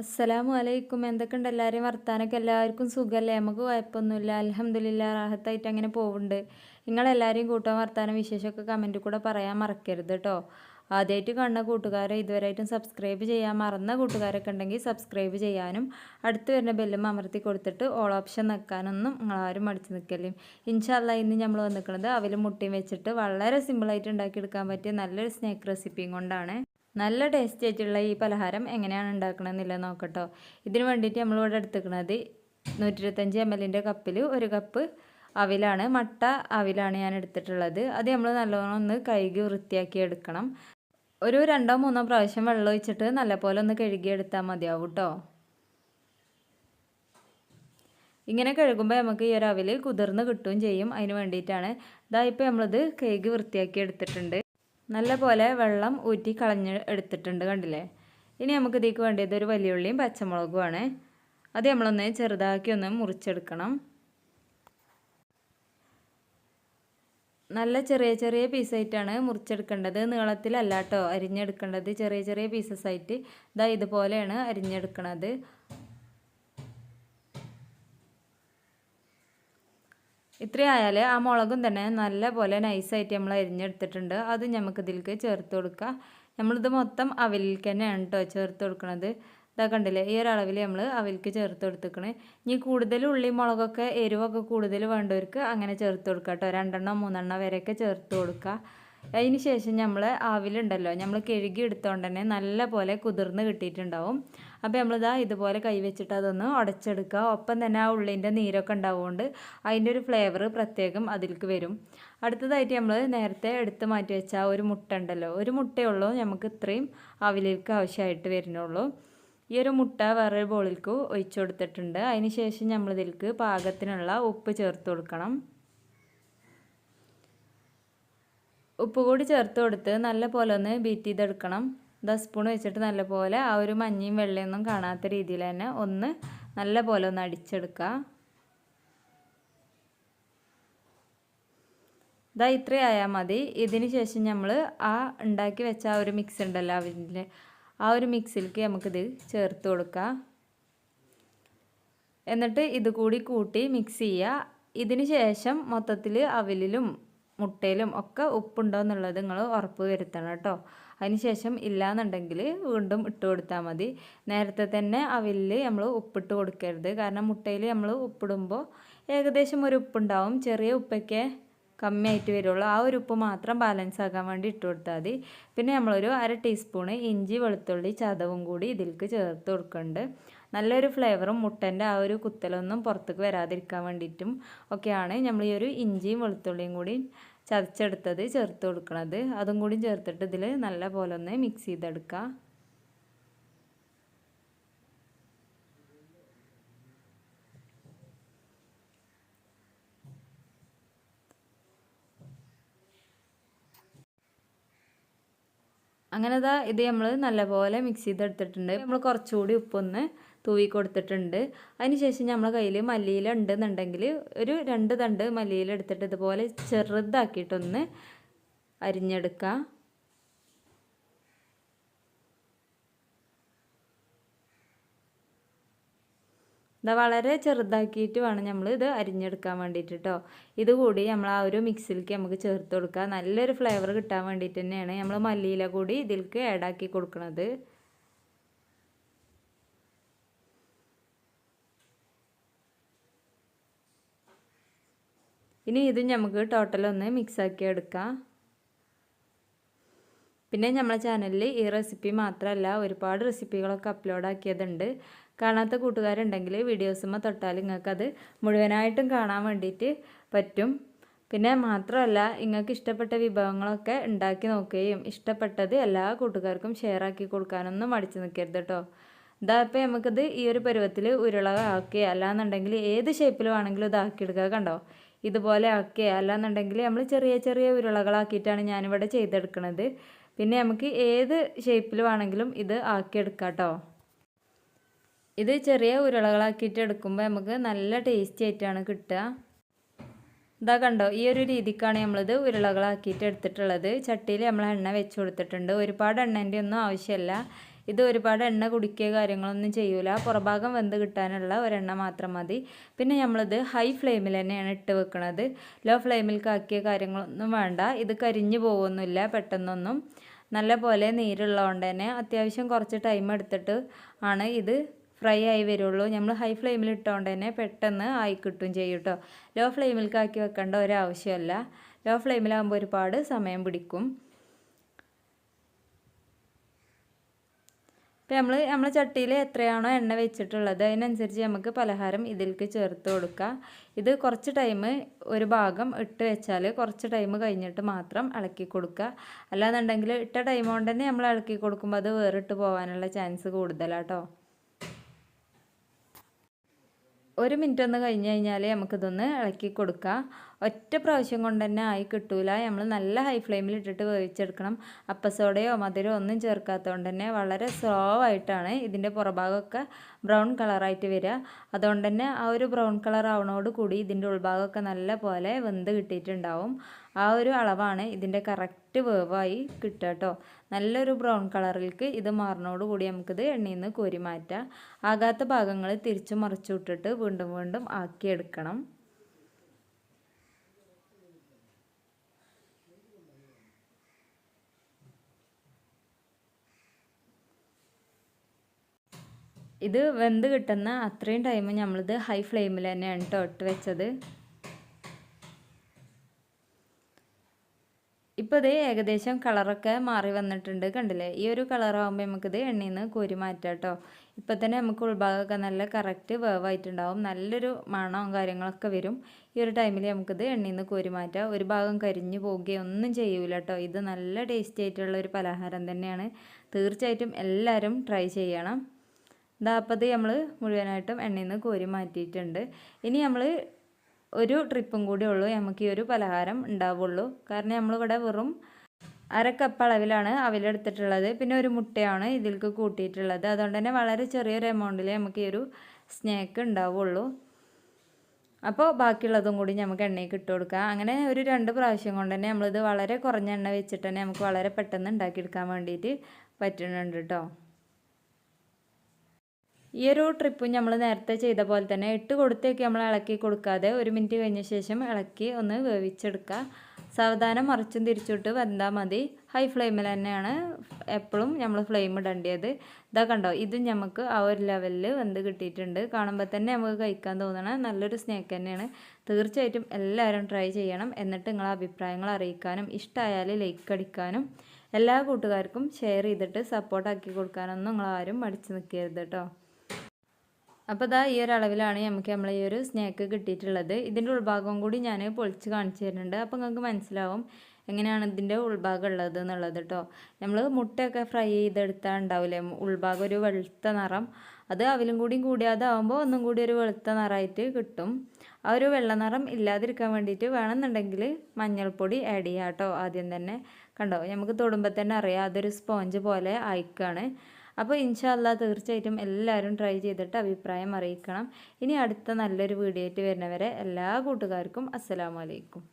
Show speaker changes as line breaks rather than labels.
അസ്സലാമു അലൈക്കും എന്തൊക്കെയുണ്ട്? എല്ലാവരെയും വർത്താനൊക്കെ എല്ലാവർക്കും സുഖമല്ലേ നമുക്ക് കുഴപ്പമൊന്നുമില്ല. അലഹമ്മദില്ല റാഹത്തായിട്ട് അങ്ങനെ പോകുന്നുണ്ട് നിങ്ങളെല്ലാവരെയും കൂട്ടാൻ വർത്താനം വിശേഷമൊക്കെ കമന്റിൽ കൂടെ പറയാൻ മറക്കരുത് കേട്ടോ ആദ്യമായിട്ട് കാണുന്ന കൂട്ടുകാരെ ഇതുവരെയായിട്ടും സബ്സ്ക്രൈബ് ചെയ്യാൻ മറന്ന കൂട്ടുകാരൊക്കെ ഉണ്ടെങ്കിൽ സബ്സ്ക്രൈബ് ചെയ്യാനും അടുത്ത് വരുന്ന ബെല്ലും അമർത്തി കൊടുത്തിട്ട് ഓൾ ഓപ്ഷൻ നിൽക്കാനൊന്നും നിങ്ങളാരും മടിച്ച് നിൽക്കല്ലേ? ഇൻഷാല്ല ഇന്ന് നമ്മൾ വന്നിരിക്കുന്നത് അവൽ മുട്ടിയും വെച്ചിട്ട് വളരെ സിമ്പിളായിട്ട് ഉണ്ടാക്കിയെടുക്കാൻ പറ്റിയ നല്ലൊരു സ്നാക്ക് റെസിപ്പിയും കൊണ്ടാണ്. നല്ല ടേസ്റ്റി ആയിട്ടുള്ള ഈ പലഹാരം എങ്ങനെയാണ് ഉണ്ടാക്കണമെന്നില്ല നോക്കട്ടോ. ഇതിന് വേണ്ടിയിട്ട് നമ്മളിവിടെ എടുത്തുക്കുന്നത് നൂറ്റി ഇരുപത്തഞ്ച് എം എല്ലിന്റെ കപ്പിൽ ഒരു കപ്പ് അവിലാണ് മട്ട അവിലാണ് ഞാൻ എടുത്തിട്ടുള്ളത്. അത് നമ്മൾ നല്ലോണം ഒന്ന് കഴുകി വൃത്തിയാക്കി എടുക്കണം. ഒരു രണ്ടോ മൂന്നോ പ്രാവശ്യം വെള്ളം ഒഴിച്ചിട്ട് നല്ലപോലെ ഒന്ന് കഴുകിയെടുത്താൽ മതിയാവും കേട്ടോ ഇങ്ങനെ കഴുകുമ്പോൾ നമുക്ക് ഈ ഒരു അവിൽ കുതിർന്ന് കിട്ടുകയും ചെയ്യും. അതിന് വേണ്ടിയിട്ടാണ് ഇതായിപ്പോൾ നമ്മളിത് കഴുകി വൃത്തിയാക്കി എടുത്തിട്ടുണ്ട്. നല്ല പോലെ വെള്ളം ഊറ്റി കളഞ്ഞ് എടുത്തിട്ടുണ്ട് കണ്ടില്ലേ? ഇനി നമുക്ക് ഇതിലേക്ക് വേണ്ടിയത് ഒരു വലിയുള്ളിയും പച്ചമുളകുമാണ്. അത് നമ്മളൊന്ന് ചെറുതാക്കി ഒന്ന് മുറിച്ചെടുക്കണം. നല്ല ചെറിയ ചെറിയ പീസായിട്ടാണ് മുറിച്ചെടുക്കേണ്ടത്. നീളത്തിലല്ല കേട്ടോ അരിഞ്ഞെടുക്കേണ്ടത് ചെറിയ ചെറിയ പീസസ് ആയിട്ട്. ഇതാ ഇതുപോലെയാണ് അരിഞ്ഞെടുക്കണത്. ഇത്രയായാൽ ആ മുളകും തന്നെ നല്ല പോലെ നൈസായിട്ട് നമ്മൾ അരിഞ്ഞെടുത്തിട്ടുണ്ട്. അത് നമുക്ക് ഇതിലേക്ക് ചേർത്ത് കൊടുക്കുക. നമ്മളിത് മൊത്തം അവലിലേക്ക് തന്നെയാണ് കേട്ടോ ചേർത്ത് കൊടുക്കുന്നത് ഇതാ കണ്ടില്ലേ? ഈ ഒരളവിൽ നമ്മൾ അവലിക്ക് ചേർത്ത് കൊടുത്തേക്കണേ ഇനി കൂടുതൽ ഉള്ളി മുളകൊക്കെ എരിവൊക്കെ കൂടുതൽ വേണ്ടവർക്ക് അങ്ങനെ ചേർത്ത് കൊടുക്കുക കേട്ടോ രണ്ടെണ്ണം മൂന്നെണ്ണം വരെയൊക്കെ ചേർത്ത് കൊടുക്കുക. അതിന് ശേഷം നമ്മൾ ആവിലുണ്ടല്ലോ നമ്മൾ കഴുകി എടുത്തോണ്ട് തന്നെ നല്ല പോലെ കുതിർന്ന് കിട്ടിയിട്ടുണ്ടാവും. അപ്പോൾ നമ്മളിതാ ഇതുപോലെ കൈവച്ചിട്ട് അതൊന്ന് ഉടച്ചെടുക്കുക ഒപ്പം തന്നെ ആ ഉള്ളിന്റെ നീരൊക്കെ ഉണ്ടാവുകൊണ്ട് അതിന്റെ ഒരു ഫ്ലേവർ പ്രത്യേകം അതിലേക്ക് വരും. അടുത്തതായിട്ട് നമ്മൾ നേരത്തെ എടുത്ത് മാറ്റി വെച്ച ഒരു മുട്ട ഉണ്ടല്ലോ ഒരു മുട്ടയുള്ളൂ നമുക്ക് ഇത്രയും അവിലേക്ക് ആവശ്യമായിട്ട് വരുന്നുള്ളൂ. ഈ ഒരു മുട്ട വേറൊരു ബോളിലേക്ക് ഒഴിച്ചു കൊടുത്തിട്ടുണ്ട്. അതിന് ശേഷം നമ്മളിതിലേക്ക് പാകത്തിനുള്ള ഉപ്പ് ചേർത്ത് കൊടുക്കണം. ഉപ്പ് കൂടി ചേർത്ത് കൊടുത്ത് നല്ല പോലെ ഒന്ന് ബീറ്റ് ചെയ്തെടുക്കണം. ദസ് സ്പൂൺ വെച്ചിട്ട് നല്ല പോലെ ആ ഒരു മഞ്ഞയും വെള്ളയൊന്നും കാണാത്ത രീതിയിൽ തന്നെ ഒന്ന് നല്ല പോലെ ഒന്ന് അടിച്ചെടുക്കുക. ഇതാ ഇത്രയായാൽ മതി. ഇതിന് ശേഷം നമ്മൾ ആ ഉണ്ടാക്കി വെച്ച ആ ഒരു മിക്സ് ഉണ്ടല്ലോ അതിന്റെ ആ ഒരു മിക്സിലേക്ക് നമുക്കിത് ചേർത്ത് കൊടുക്കുക എന്നിട്ട് ഇത് കൂടി കൂട്ടി മിക്സ് ചെയ്യുക. ഇതിന് ശേഷം മൊത്തത്തിൽ അവിലിലും മുട്ടയിലും ഒക്കെ ഉപ്പുണ്ടോ എന്നുള്ളത് നിങ്ങൾ ഉറപ്പ് വരുത്തണം കേട്ടോ. അതിനുശേഷം ഇല്ലയെന്നുണ്ടെങ്കിൽ വീണ്ടും ഇട്ട് കൊടുത്താൽ മതി. നേരത്തെ തന്നെ അവിലിൽ നമ്മൾ ഉപ്പിട്ട് കൊടുക്കരുത്. കാരണം മുട്ടയിൽ നമ്മൾ ഉപ്പിടുമ്പോൾ ഏകദേശം ഒരു ഉപ്പുണ്ടാവും. ചെറിയ ഉപ്പൊക്കെ കമ്മിയായിട്ട് വരുള്ളൂ. ആ ഒരു ഉപ്പ് മാത്രം ബാലൻസ് ആക്കാൻ വേണ്ടി ഇട്ട് കൊടുത്താൽ മതി. പിന്നെ നമ്മളൊരു അര ടീസ്പൂണ് ഇഞ്ചി വെളുത്തുള്ളി ചതവും കൂടി ഇതിലേക്ക് ചേർത്ത് കൊടുക്കുന്നുണ്ട് നല്ലൊരു ഫ്ലേവറും മുട്ടന്റെ ആ ഒരു കുത്തലൊന്നും പുറത്തേക്ക് വരാതിരിക്കാൻ വേണ്ടിയിട്ടും ഒക്കെയാണ്. നമ്മൾ ഈ ഒരു ഇഞ്ചിയും വെളുത്തുള്ളിയും കൂടി ചതച്ചെടുത്തത് ചേർത്ത് കൊടുക്കണത്. അതും കൂടി ചേർത്തിട്ട് ഇതിൽ നല്ല പോലെ ഒന്ന് മിക്സ് ചെയ്തെടുക്കുക അങ്ങനെ ഇതാ ഇത് നമ്മൾ നല്ലപോലെ മിക്സ് ചെയ്തെടുത്തിട്ടുണ്ട്. നമ്മൾ കുറച്ചുകൂടി ഉപ്പൊന്ന് തൂവി കൊടുത്തിട്ടുണ്ട്. അതിനുശേഷം നമ്മൾ കയ്യിൽ മല്ലിയില ഉണ്ടെന്നുണ്ടെങ്കിൽ ഒരു രണ്ട് തണ്ട് മല്ലിയില എടുത്തിട്ട് ഇതുപോലെ ചെറുതാക്കിയിട്ടൊന്ന് അരിഞ്ഞെടുക്കാം. ഇതാ വളരെ ചെറുതാക്കിയിട്ട് വേണം നമ്മൾ ഇത് അരിഞ്ഞെടുക്കാൻ വേണ്ടിയിട്ട് കേട്ടോ ഇതുകൂടി നമ്മൾ ആ ഒരു മിക്സിലേക്ക് നമുക്ക് ചേർത്ത് കൊടുക്കുക നല്ലൊരു ഫ്ലേവർ കിട്ടാൻ വേണ്ടിയിട്ട് തന്നെയാണ് നമ്മൾ മല്ലിയില കൂടി ഇതിലേക്ക് ആക്കി കൊടുക്കുന്നത് ഇനി ഇത് നമുക്ക് ഒന്ന് മിക്സാക്കി എടുക്കാം. പിന്നെ നമ്മളെ ചാനലിൽ ഈ റെസിപ്പി മാത്രമല്ല ഒരുപാട് റെസിപ്പികളൊക്കെ അപ്ലോഡ് ആക്കിയതുണ്ട്. കാണാത്ത കൂട്ടുകാരുണ്ടെങ്കിൽ വീഡിയോസുമ്മ തൊട്ടാൽ നിങ്ങൾക്കത് മുഴുവനായിട്ടും കാണാൻ വേണ്ടിയിട്ട് പറ്റും. പിന്നെ മാത്രമല്ല നിങ്ങൾക്ക് ഇഷ്ടപ്പെട്ട വിഭവങ്ങളൊക്കെ ഉണ്ടാക്കി നോക്കുകയും ഇഷ്ടപ്പെട്ടത് എല്ലാ കൂട്ടുകാർക്കും ഷെയർ ആക്കി കൊടുക്കാനൊന്നും മടിച്ചു നിൽക്കരുത് കേട്ടോ ഇതാ ഇപ്പോൾ നമുക്കിത് ഈ ഒരു പരുവത്തിൽ ഉരുള ആക്കുക അല്ലാന്നുണ്ടെങ്കിൽ ഏത് ഷേപ്പിൽ ആണെങ്കിലും ഇതാക്കിയെടുക്കുക കണ്ടോ? ഇതുപോലെ ആക്കുക അല്ലാന്നുണ്ടെങ്കിൽ നമ്മൾ ചെറിയ ചെറിയ ഉരുളകളാക്കിയിട്ടാണ് ഞാനിവിടെ ചെയ്തെടുക്കുന്നത് പിന്നെ നമുക്ക് ഏത് ഷേപ്പിൽ വേണമെങ്കിലും ഇത് ആക്കിയെടുക്കാം കേട്ടോ ഇത് ചെറിയ ഉരുളകളാക്കിയിട്ട് എടുക്കുമ്പോൾ നമുക്ക് നല്ല ടേസ്റ്റി ആയിട്ടാണ് കിട്ടുക. ഇതാ കണ്ടോ ഈ ഒരു രീതിക്കാണ് നമ്മളിത് ഉരുളകളാക്കിയിട്ട് എടുത്തിട്ടുള്ളത്. ചട്ടിയിൽ നമ്മൾ എണ്ണ വെച്ച് കൊടുത്തിട്ടുണ്ട്. ഒരുപാട് എണ്ണേന്റെ ഒന്നും ആവശ്യമില്ല. ഇത് ഒരുപാട് എണ്ണ കുടിക്കുക കാര്യങ്ങളൊന്നും ചെയ്യൂല. പുറഭാഗം വെന്ത് കിട്ടാനുള്ള ഒരെണ്ണ മാത്രം മതി. പിന്നെ നമ്മളിത് ഹൈ ഫ്ലെയിമിൽ തന്നെയാണ് ഇട്ട് വെക്കുന്നത് ലോ ഫ്ലെയിമിൽ കാക്കിയ കാര്യങ്ങളൊന്നും വേണ്ട. ഇത് കരിഞ്ഞു പോകുന്നില്ല പെട്ടെന്നൊന്നും. നല്ല പോലെ നീരുള്ളതുകൊണ്ട് തന്നെ അത്യാവശ്യം കുറച്ച് ടൈം എടുത്തിട്ട് ആണ് ഇത് ഫ്രൈ ആയി വരുള്ളൂ. നമ്മൾ ഹൈ ഫ്ലെയിമിൽ ഇട്ടുകൊണ്ട് തന്നെ പെട്ടെന്ന് ആയി കിട്ടും ചെയ്യും കേട്ടോ ലോ ഫ്ലെയിമിൽക്കാക്കി വെക്കേണ്ട ഒരാവശ്യമല്ല ലോ ഫ്ലെയിമിലാകുമ്പോൾ ഒരുപാട് സമയം പിടിക്കും. ഇപ്പം നമ്മൾ നമ്മൾ ചട്ടിയിൽ എത്രയാണോ എണ്ണ വെച്ചിട്ടുള്ളത് അതിനനുസരിച്ച് നമുക്ക് പലഹാരം ഇതിലേക്ക് ചേർത്ത് കൊടുക്കുക ഇത് കുറച്ച് ടൈം ഒരു ഭാഗം ഇട്ട് വെച്ചാൽ കുറച്ച് ടൈം കഴിഞ്ഞിട്ട് മാത്രം ഇളക്കി കൊടുക്കുക അല്ലാന്നുണ്ടെങ്കിൽ ഇട്ട ടൈം കൊണ്ട് തന്നെ നമ്മൾ ഇളക്കി കൊടുക്കുമ്പോൾ അത് വേറിട്ട് പോകാനുള്ള ചാൻസ് കൂടുതലാട്ടോ. ഒരു മിനിറ്റ് ഒന്ന് കഴിഞ്ഞ് കഴിഞ്ഞാൽ നമുക്കിതൊന്ന് ഇളക്കി കൊടുക്കാം. ഒറ്റ പ്രാവശ്യം കൊണ്ട് തന്നെ ആയി കിട്ടൂല. നമ്മൾ നല്ല ഹൈ ഫ്ലെയിമിൽ ഇട്ടിട്ട് വേവിച്ചെടുക്കണം. അപ്പസോഡയോ മധുരമോ ഒന്നും ചേർക്കാത്തതുകൊണ്ട് തന്നെ വളരെ സ്ലോ ആയിട്ടാണ് ഇതിന്റെ പുറഭാഗമൊക്കെ ബ്രൗൺ കളറായിട്ട് വരിക അതുകൊണ്ട് തന്നെ ആ ഒരു ബ്രൗൺ കളർ ആവണോട് കൂടി ഇതിന്റെ ഉൾഭാഗമൊക്കെ നല്ല പോലെ വെന്ത് കിട്ടിയിട്ടുണ്ടാവും. ആ ഒരു അളവാണ് ഇതിന്റെ കറക്റ്റ് വേവായി കിട്ടുക കേട്ടോ നല്ലൊരു ബ്രൗൺ കളറിലേക്ക് ഇത് മാറുന്നതോട് കൂടി നമുക്കിത് എണ്ണയിൽ നിന്ന് കോരി മാറ്റാം ആകാത്ത ഭാഗങ്ങൾ തിരിച്ചു മറിച്ചു വിട്ടിട്ട് വീണ്ടും വീണ്ടും ആക്കിയെടുക്കണം. ഇത് വെന്ത് കിട്ടുന്ന അത്രയും ടൈം നമ്മളിത് ഹൈ ഫ്ലെയിമിൽ തന്നെയാണ് കേട്ടോ ഇട്ട് വെച്ചത്. ഇപ്പോൾ ഇത് ഏകദേശം കളറൊക്കെ മാറി വന്നിട്ടുണ്ട് കണ്ടില്ലേ? ഈ ഒരു കളറാകുമ്പോൾ നമുക്കിത് എണ്ണയിൽ നിന്ന് കോരി മാറ്റാം കേട്ടോ ഇപ്പം തന്നെ നമുക്ക് ഉൾഭാഗമൊക്കെ നല്ല കറക്റ്റ് വേവായിട്ടുണ്ടാവും നല്ലൊരു മണവും കാര്യങ്ങളൊക്കെ വരും. ഈ ഒരു ടൈമിൽ നമുക്കിത് എണ്ണയിൽ നിന്ന് കോരി മാറ്റാം. ഒരു ഭാഗം കരിഞ്ഞു പോവുകയൊന്നും ചെയ്യൂല കേട്ടോ ഇത് നല്ല ടേസ്റ്റി ആയിട്ടുള്ള ഒരു പലഹാരം തന്നെയാണ്. തീർച്ചയായിട്ടും എല്ലാവരും ട്രൈ ചെയ്യണം. ഇത് നമ്മൾ മുഴുവനായിട്ടും എണ്ണയിൽ നിന്ന് കോരി മാറ്റിയിട്ടുണ്ട്. ഇനി നമ്മൾ ഒരു ട്രിപ്പും കൂടി ഉള്ളൂ. നമുക്ക് ഈ ഒരു പലഹാരം ഉണ്ടാവുള്ളൂ. കാരണം നമ്മളിവിടെ വെറും അര കപ്പ് അളവിലാണ് അവലെടുത്തിട്ടുള്ളത്. പിന്നെ ഒരു മുട്ടയാണ് ഇതിൽക്ക് കൂട്ടിയിട്ടുള്ളത്. അതുകൊണ്ട് തന്നെ വളരെ ചെറിയൊരു എമൗണ്ടിൽ നമുക്ക് ഈ ഒരു സ്നാക്ക് ഉണ്ടാവുള്ളൂ. അപ്പോൾ ബാക്കിയുള്ളതും കൂടി നമുക്ക് എണ്ണയ്ക്ക് ഇട്ട് കൊടുക്കാം. അങ്ങനെ ഒരു രണ്ട് പ്രാവശ്യം കൊണ്ട് തന്നെ നമ്മളിത് വളരെ കുറഞ്ഞ എണ്ണ വെച്ചിട്ട് തന്നെ നമുക്ക് വളരെ പെട്ടെന്ന് ഉണ്ടാക്കിയെടുക്കാൻ വേണ്ടിയിട്ട് പറ്റുന്നുണ്ട് കേട്ടോ ഈ ഒരു ട്രിപ്പും നമ്മൾ നേരത്തെ ചെയ്ത പോലെ തന്നെ ഇട്ട് കൊടുത്തേക്ക് നമ്മൾ ഇളക്കി കൊടുക്കാതെ ഒരു മിനിറ്റ് കഴിഞ്ഞ ശേഷം ഇളക്കി ഒന്ന് വേവിച്ചെടുക്കുക സാവധാനം മറിച്ചും തിരിച്ചിട്ട് വെന്താൽ മതി. ഹൈ ഫ്ലെയിമിൽ തന്നെയാണ് എപ്പോഴും നമ്മൾ ഫ്ലെയിം ഇടേണ്ടത്. ഇതാ കണ്ടോ ഇതും നമുക്ക് ആ ഒരു ലെവലിൽ വെന്ത് കിട്ടിയിട്ടുണ്ട്. കാണുമ്പോൾ തന്നെ നമുക്ക് കഴിക്കാൻ തോന്നണ നല്ലൊരു സ്നേക്ക് തന്നെയാണ്. തീർച്ചയായിട്ടും എല്ലാവരും ട്രൈ ചെയ്യണം. എന്നിട്ട് നിങ്ങളെ അഭിപ്രായങ്ങൾ അറിയിക്കാനും ഇഷ്ടമായാൽ ലൈക്ക് അടിക്കാനും എല്ലാ കൂട്ടുകാർക്കും ഷെയർ ചെയ്തിട്ട് സപ്പോർട്ടാക്കി കൊടുക്കാനൊന്നും നിങ്ങളാരും മടിച്ചു നിൽക്കരുത് കേട്ടോ അപ്പോൾ ഇതാ ഈ ഒരു അളവിലാണ് നമുക്ക് നമ്മൾ ഈ ഒരു സ്നാക്ക് കിട്ടിയിട്ടുള്ളത്. ഇതിന്റെ ഉൾഭാഗം കൂടി ഞാൻ പൊളിച്ച് കാണിച്ചു തരുന്നുണ്ട്. അപ്പോൾ നിങ്ങൾക്ക് മനസ്സിലാവും എങ്ങനെയാണ് ഇതിന്റെ ഉൾഭാഗം ഉള്ളത് എന്നുള്ളത് കേട്ടോ നമ്മൾ മുട്ടയൊക്കെ ഫ്രൈ ചെയ്തെടുത്താൽ ഉണ്ടാവില്ലേ ഉൾഭാഗം ഒരു വെളുത്ത നിറം. അത് അവലും കൂടിയും കൂടിയാതാവുമ്പോൾ ഒന്നും കൂടി ഒരു വെളുത്ത നിറമായിട്ട് കിട്ടും. ആ ഒരു വെള്ള നിറം ഇല്ലാതിരിക്കാൻ വേണ്ടിയിട്ട് വേണമെന്നുണ്ടെങ്കിൽ മഞ്ഞൾപ്പൊടി ആഡ് ചെയ്യാം കേട്ടോ ആദ്യം തന്നെ. കണ്ടോ? നമുക്ക് തൊടുമ്പോൾ തന്നെ അറിയാം. അതൊരു സ്പോഞ്ച് പോലെ അയക്കാണ് അപ്പോൾ ഇൻഷാല്ല തീർച്ചയായിട്ടും എല്ലാവരും ട്രൈ ചെയ്തിട്ട് അഭിപ്രായം അറിയിക്കണം. ഇനി അടുത്ത നല്ലൊരു വീഡിയോ ആയിട്ട് വരുന്നവരെ എല്ലാ കൂട്ടുകാർക്കും അസ്സലാമലൈക്കും